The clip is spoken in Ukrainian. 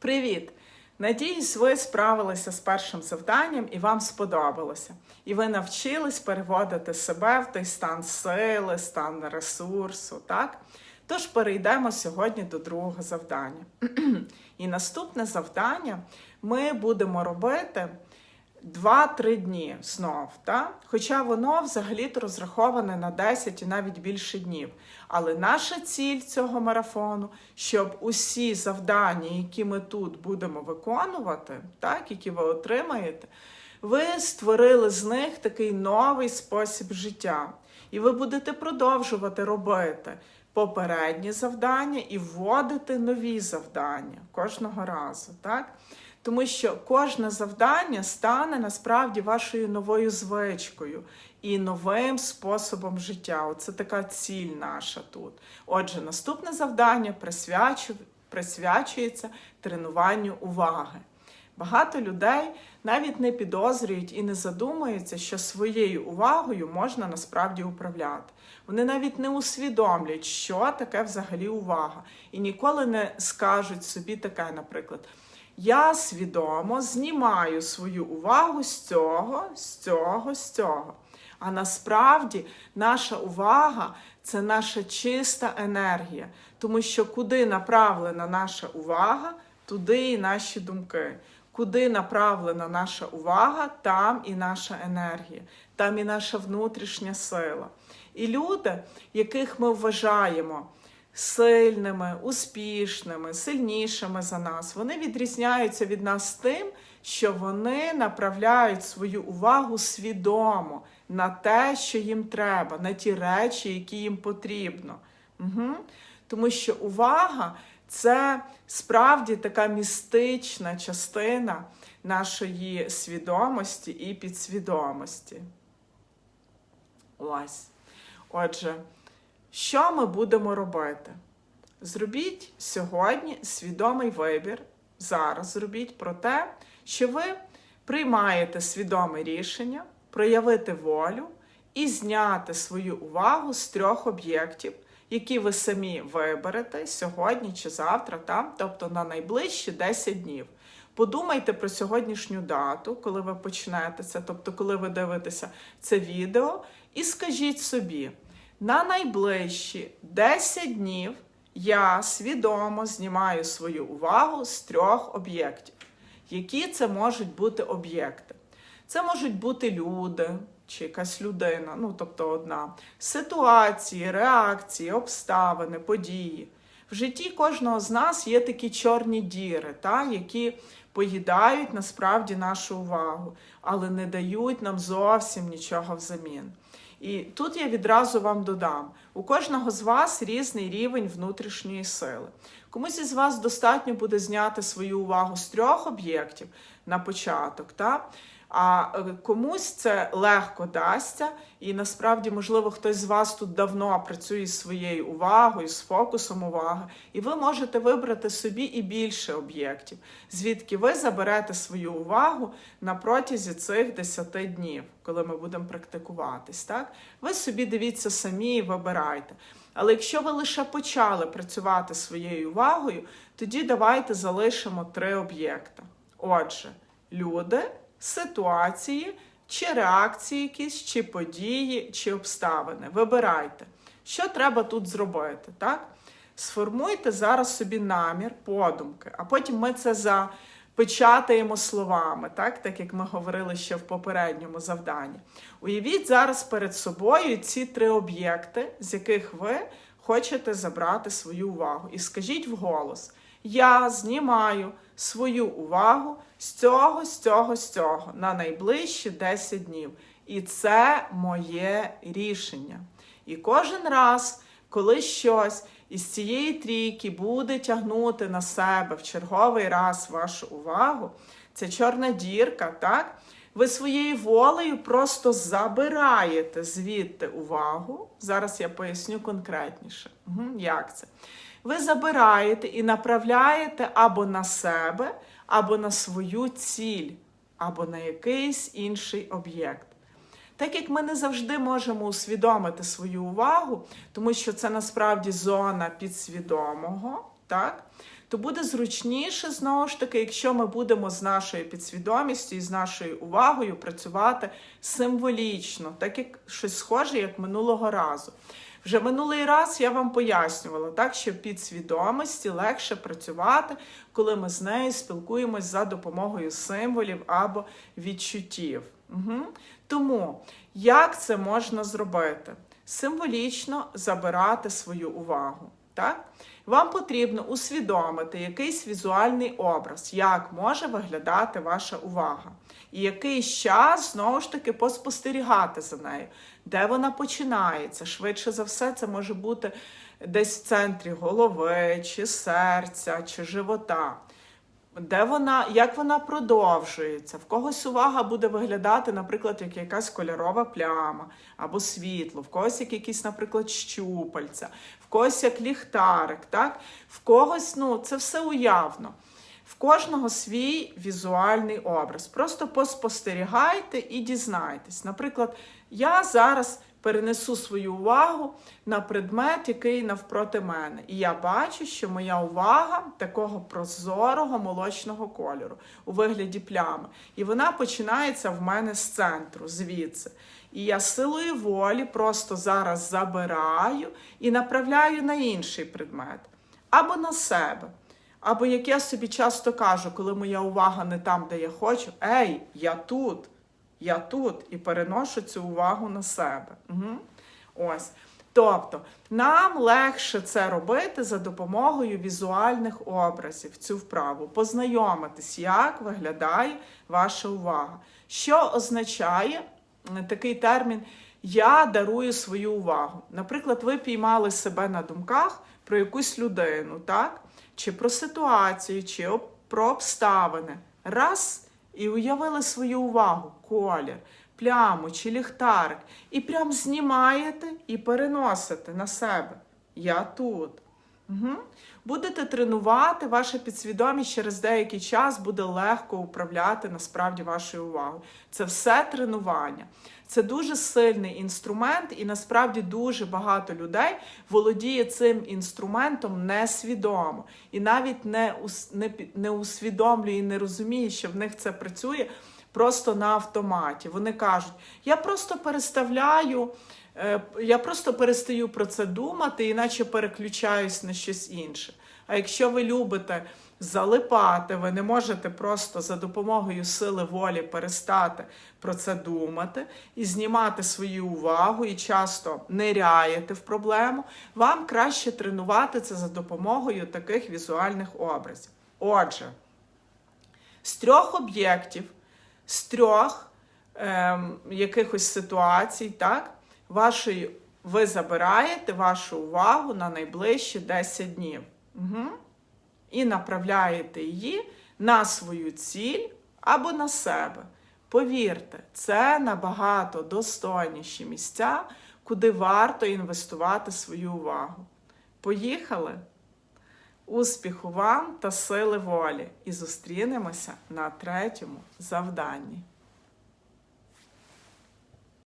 Привіт! Надіюсь, ви справилися з першим завданням і вам сподобалося. І ви навчились переводити себе в той стан сили, стан ресурсу, так? Тож перейдемо сьогодні до другого завдання. І наступне завдання ми будемо робити 2-3 дні знов. Та? Хоча воно взагалі-то розраховане на 10 і навіть більше днів. Але наша ціль цього марафону, щоб усі завдання, які ми тут будемо виконувати, так, які ви отримаєте, ви створили з них такий новий спосіб життя. І ви будете продовжувати робити попередні завдання і вводити нові завдання кожного разу. так? Тому що кожне завдання стане насправді вашою новою звичкою і новим способом життя. Оце така ціль наша тут. Отже, наступне завдання присвячується тренуванню уваги. Багато людей навіть не підозрюють і не задумуються, що своєю увагою можна насправді управляти. Вони навіть не усвідомлюють, що таке взагалі увага, і ніколи не скажуть собі таке, наприклад. Я свідомо знімаю свою увагу з цього, з цього, з цього. А насправді наша увага це наша чиста енергія, тому що куди направлена наша увага, туди і наші думки. Куди направлена наша увага, там і наша енергія, там і наша внутрішня сила. І люди, яких ми вважаємо сильними, успішними, сильнішими за нас, вони відрізняються від нас тим, що вони направляють свою увагу свідомо на те, що їм треба, на ті речі, які їм потрібно. Угу. Тому що увага це справді така містична частина нашої свідомості і підсвідомості. Ось. Отже, що ми будемо робити? Зробіть сьогодні свідомий вибір. Зараз зробіть про те, що ви приймаєте свідоме рішення, проявити волю і зняти свою увагу з трьох об'єктів, які ви самі виберете сьогодні чи завтра, там, тобто на найближчі 10 днів. Подумайте про сьогоднішню дату, коли ви почнете це, тобто, коли ви дивитеся це відео, і скажіть собі, на найближчі 10 днів я свідомо знімаю свою увагу з трьох об'єктів. Які це можуть бути об'єкти? Це можуть бути люди чи якась людина, ну тобто одна, ситуації, реакції, обставини, події. В житті кожного з нас є такі чорні діри, та, які поїдають насправді нашу увагу, але не дають нам зовсім нічого взамін. І тут я відразу вам додам: у кожного з вас різний рівень внутрішньої сили. Комусь із вас достатньо буде зняти свою увагу з трьох об'єктів на початок. Та? А е, комусь це легко дасться, і насправді, можливо, хтось з вас тут давно працює з своєю увагою, з фокусом уваги, і ви можете вибрати собі і більше об'єктів, звідки ви заберете свою увагу на протязі цих 10 днів, коли ми будемо практикуватись. Так? Ви собі дивіться самі і вибирайте. Але якщо ви лише почали працювати своєю увагою, тоді давайте залишимо три об'єкта. Отже, люди ситуації, чи реакції якісь, чи події, чи обставини. Вибирайте, що треба тут зробити. так? Сформуйте зараз собі намір, подумки, а потім ми це запечатаємо словами, так, так як ми говорили ще в попередньому завданні. Уявіть зараз перед собою ці три об'єкти, з яких ви хочете забрати свою увагу. І скажіть вголос: я знімаю свою увагу з цього, з цього, з цього на найближчі 10 днів. І це моє рішення. І кожен раз, коли щось із цієї трійки буде тягнути на себе в черговий раз вашу увагу, це чорна дірка, так? Ви своєю волею просто забираєте звідти увагу. Зараз я поясню конкретніше, як це. Ви забираєте і направляєте або на себе, або на свою ціль, або на якийсь інший об'єкт. Так як ми не завжди можемо усвідомити свою увагу, тому що це насправді зона підсвідомого, так? то буде зручніше знову ж таки, якщо ми будемо з нашою підсвідомістю і з нашою увагою працювати символічно, так як щось схоже, як минулого разу. Вже минулий раз я вам пояснювала, так що під підсвідомості легше працювати, коли ми з нею спілкуємось за допомогою символів або відчуттів. Угу. Тому як це можна зробити? Символічно забирати свою увагу. Так? Вам потрібно усвідомити якийсь візуальний образ, як може виглядати ваша увага. І якийсь час знову ж таки поспостерігати за нею, де вона починається. Швидше за все, це може бути десь в центрі голови, чи серця, чи живота. Де вона, як вона продовжується? В когось увага буде виглядати, наприклад, як якась кольорова пляма або світло, в когось як якісь, наприклад, щупальця, в когось як ліхтарик, так? В когось, ну, це все уявно. В кожного свій візуальний образ. Просто поспостерігайте і дізнайтесь. Наприклад, я зараз перенесу свою увагу на предмет, який навпроти мене. І я бачу, що моя увага такого прозорого молочного кольору у вигляді плями. І вона починається в мене з центру, звідси. І я силою волі просто зараз забираю і направляю на інший предмет або на себе. Або як я собі часто кажу, коли моя увага не там, де я хочу, ей, я тут, я тут, і переношу цю увагу на себе. Угу. Ось. Тобто, нам легше це робити за допомогою візуальних образів, цю вправу, познайомитись, як виглядає ваша увага. Що означає такий термін Я дарую свою увагу. Наприклад, ви піймали себе на думках про якусь людину, так? чи про ситуацію, чи про обставини. Раз і уявили свою увагу, колір, пляму чи ліхтарик, і прям знімаєте і переносите на себе. Я тут. Угу. Будете тренувати, ваша підсвідомість через деякий час буде легко управляти насправді вашою увагою. Це все тренування. Це дуже сильний інструмент, і насправді дуже багато людей володіє цим інструментом несвідомо і навіть не, не, не усвідомлює і не розуміє, що в них це працює просто на автоматі. Вони кажуть: я просто переставляю. Е, Я просто перестаю про це думати, іначе переключаюсь на щось інше. А якщо ви любите залипати, ви не можете просто за допомогою сили волі перестати про це думати і знімати свою увагу, і часто ниряєте в проблему, вам краще тренувати це за допомогою таких візуальних образів. Отже, з трьох об'єктів, з трьох ем, якихось ситуацій, так, вашої, ви забираєте вашу увагу на найближчі 10 днів. Угу. І направляєте її на свою ціль або на себе. Повірте, це набагато достойніші місця, куди варто інвестувати свою увагу. Поїхали! Успіху вам та сили волі! І зустрінемося на третьому завданні.